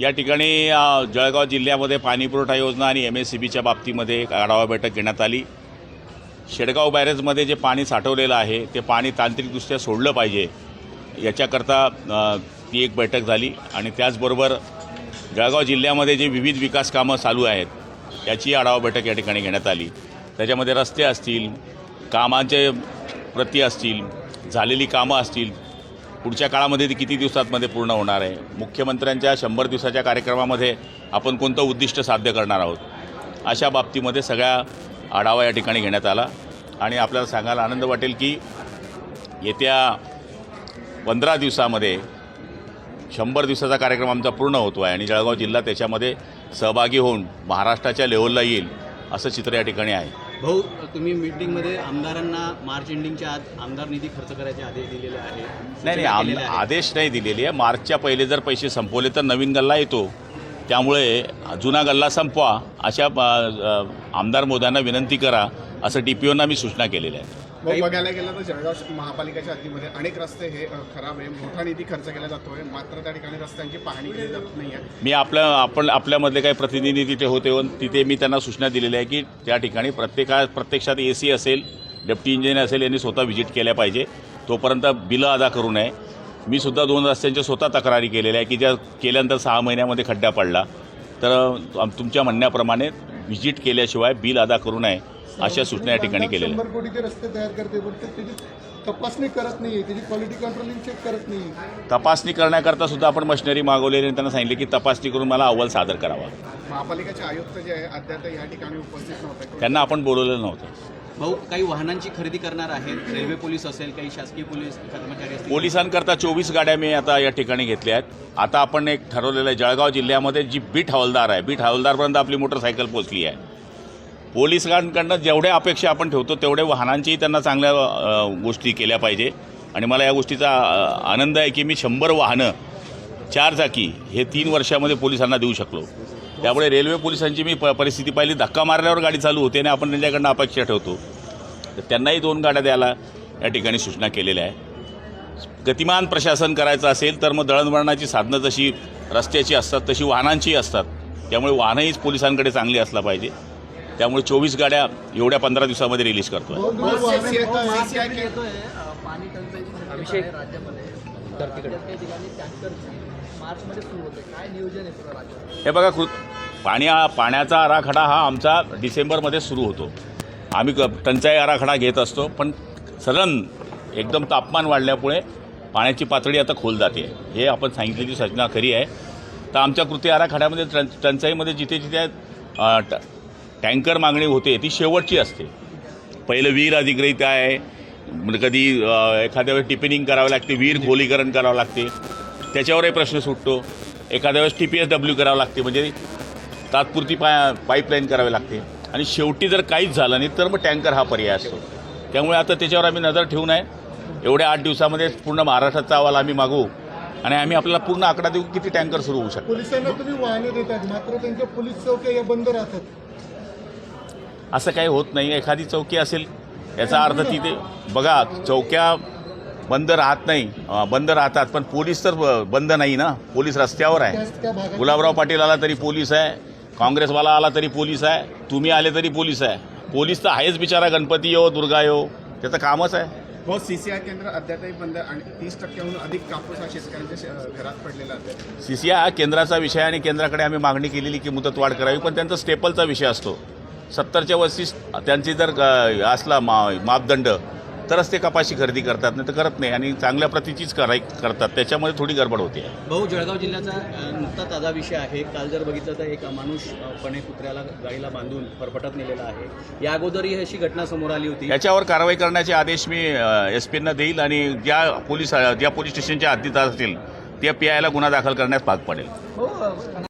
या ठिकाणी जळगाव जिल्ह्यामध्ये पाणीपुरवठा योजना आणि एम एस सी बीच्या बाबतीमध्ये एक आढावा बैठक घेण्यात आली. शेडगाव बॅरेजमध्ये जे पाणी साठवलेलं आहे ते पाणी तांत्रिकदृष्ट्या सोडलं पाहिजे याच्याकरता ती एक बैठक झाली. आणि त्याचबरोबर जळगाव जिल्ह्यामध्ये जे विविध विकास कामं चालू आहेत याची आढावा बैठक या ठिकाणी घेण्यात आली. त्याच्यामध्ये रस्ते असतील कामांचे प्रती असतील झालेली कामं असतील पुढच्या काळामध्ये ती किती दिवसांमध्ये पूर्ण होणार आहे? मुख्यमंत्र्यांच्या शंभर दिवसाच्या कार्यक्रमामध्ये आपण कोणतं उद्दिष्ट साध्य करणार आहोत? अशा बाबतीमध्ये सगळ्या आढावा या ठिकाणी घेण्यात आला. आणि आपल्याला सांगायला आनंद वाटेल की येत्या पंधरा दिवसामध्ये शंभर दिवसाचा कार्यक्रम आमचा पूर्ण होतो आहे आणि जळगाव जिल्हा त्याच्यामध्ये सहभागी होऊन महाराष्ट्राच्या लेवलला येईल असं चित्र या ठिकाणी आहे. भाऊ तुम्ही मीटिंगमध्ये आमदारांना मार्च एंडिंगच्या आत आमदार निधी खर्च करायचे आदेश दिलेले आहे नाही नाही आम केलेल्या आहेत. आदेश नाही दिलेली आहे. मार्चच्या पहिले जर पैसे संपवले तर नवीन गल्ला येतो. त्यामुळे जुना गल्ला संपवा. अशा अ, अ, आमदार मोद्यांना विनंती करा. असं डी पी ओना मी सूचना केलेल्या आहेत. बघायला गेलं तर जळगाव महापालिकेच्या हद्दीमध्ये अनेक रस्ते हे खराब आहे. मोठा निधी खर्च केला जातोय. मात्र त्या ठिकाणी रस्त्यांची पाहणी केली जात नाही आहे. मी आपल्या आपण आपल्यामधले काही प्रतिनिधी तिथे होते व तिथे मी त्यांना सूचना दिलेल्या आहे की त्या ठिकाणी प्रत्येका प्रत्यक्षात ए सी असेल डेप्टी इंजिनियर असेल यांनी स्वतः व्हिजिट केल्या पाहिजे. तोपर्यंत बिलं अदा करू नये. मी सुद्धा दोन रस्त्यांच्या स्वतः तक्रारी केलेल्या आहे की ज्या केल्यानंतर सहा महिन्यामध्ये खड्डा पडला. तर तुमच्या म्हणण्याप्रमाणे व्हिजिट केल्याशिवाय बिल अदा करू नये. अशा सूचना या ठिकाणी केलेल्या. शंभर कोटीचे रस्ते तयार करते पण ते त्याची तपासणी करत नाही त्याची क्वालिटी कंट्रोलिंग चेक करत नाही. तपासणी करण्याकरता सुद्धा आपण मशिनरी मागवलेली आणि त्यांना सांगितले की तपासणी करून मला अहवाल सादर करावा. महापालिकेचे आयुक्त जे आहे अद्याप या ठिकाणी उपस्थित नव्हते. त्यांना आपण बोलवलेलं नव्हतं. भाऊ काही वाहनांची खरेदी करणार आहेत रेल्वे पोलीस असेल काही शासकीय पोलीस कर्मचारी असतील. पोलिसांकरता चोवीस गाड्या मी आता या ठिकाणी घेतल्या आहेत. आता आपण एक ठरवलेलं आहे जळगाव जिल्ह्यामध्ये जी बीट हवालदार आहे बीट हवालदारपर्यंत आपली मोटरसायकल पोचली आहे. पोलिसांकडनं जेवढ्या अपेक्षा आपण ठेवतो तेवढे वाहनांचीही त्यांना चांगल्या गोष्टी केल्या पाहिजे. आणि मला या गोष्टीचा आनंद आहे की मी शंभर वाहनं चार चाकी हे तीन वर्षामध्ये पोलिसांना देऊ शकलो. त्यामुळे रेल्वे पोलिसांची मी प परिस्थिती पाहिली. धक्का मारल्यावर गाडी चालू होते आणि आपण त्यांच्याकडनं अपेक्षा ठेवतो. तर त्यांनाही दोन गाड्या द्यायला या ठिकाणी सूचना केलेल्या आहे गतिमान प्रशासन करायचं असेल तर मग दळणवळणाची साधनं जशी रस्त्याची असतात तशी वाहनांचीही असतात. त्यामुळे वाहनंहीच पोलिसांकडे चांगली असला पाहिजे. त्यामुळे चोवीस गाड्या एवढ्या पंधरा दिवसामध्ये रिलीज करतो आहे दोन दिवस वाहनं येतात. CCI के- पाणी टंचाईची समस्या आहे राज्यामध्ये. राज्यात काही ठिकाणी टँकरची मार्चमध्ये सुरू होते. काय नियोजन आहे सगळं राज्यात? हे बघा कृ पाण्या पाण्याचा आराखडा हा आमचा डिसेंबरमध्ये सुरू होतो. आम्ही क टंचाई आराखडा घेत असतो पण सडन एकदम तापमान वाढल्यामुळे पाण्याची पातळी आता खोल जाते. हे आपण सांगितलेली सूचना खरी आहे. तर आमच्या कृती आराखड्यामध्ये टं टंचाईमध्ये जिथे जिथे टँकर मागणी होते ती शेवटची असते. पहिलं वीर अधिग्रहित आहे. म्हणजे कधी एखाद्या वेळेस टिपिनिंग करावं लागते वीर खोलीकरण करावं लागते. त्याच्यावरही प्रश्न सुटतो. एखाद्या वेळेस टी पी एस डब्ल्यू करावं लागते. म्हणजे तात्पुरती पाय पाईपलाईन करावी लागते. आणि शेवटी जर काहीच झालं नाही तर मग टँकर हा पर्याय असतो. त्यामुळे आता त्याच्यावर आम्ही नजर ठेवून आहे. एवढ्या आठ दिवसामध्ये पूर्ण महाराष्ट्राचा अहवाल आम्ही मागू. आणि आम्ही आपल्याला पूर्ण आकडा देऊ किती टँकर सुरू होऊ शकतो पोलिसांना तुम्ही वाहने देतात. मात्र त्यांच्या पोलीस चौक्या या बंद राहतात. असं काही होत नाही. एखादी चौकी असेल याचा अर्थ तिथे बघा चौक्या बंद राहत नाही. बंद राहतात पण पोलीस तर ब- बंद नाही ना. पोलीस रस्त्यावर आहे. गुलाबराव पाटील आला तरी पोलीस आहे. काँग्रेसवाला आला तरी पोलीस आहे. तुम्ही आले तरी पोलीस आहे. पोलीस तर आहेच बिचारा गणपती यो दुर्गा यो त्याचं कामच आहे. हो सीसीआय केंद्र अद्यापही बंद आणि तीस टक्क्याहून अधिक कापूस हा शेतकऱ्यांच्या घरात पडलेला आहे. सी सी हा केंद्राचा विषय आणि केंद्राकडे आम्ही मागणी केलेली की मुदतवाढ करावी पण त्यांचा स्टेपलचा विषय असतो. सत्तरच्या वस्ती त्यांची जर असला मा मापदंड तरच ते कपाशी खरेदी करतात नाही तर करत नाही. आणि चांगल्या प्रतीचीच कराय करतात. त्याच्यामध्ये थोडी गडबड होते. भाऊ जळगाव जिल्ह्याचा नुकता ताजा विषय आहे. काल जर बघितलं तर एक माणूस अ, पणे कुत्र्याला गाडीला बांधून फरफटत नेलेला आहे. या अगोदरही अशी घटना समोर आली होती. याच्यावर कारवाई करण्याचे आदेश मी एस पींना देईल आणि ज्या पोलीस ज्या पोलीस स्टेशनच्या हद्दीत असतील त्या पी आयला गुन्हा दाखल करण्यास भाग पडेल. हो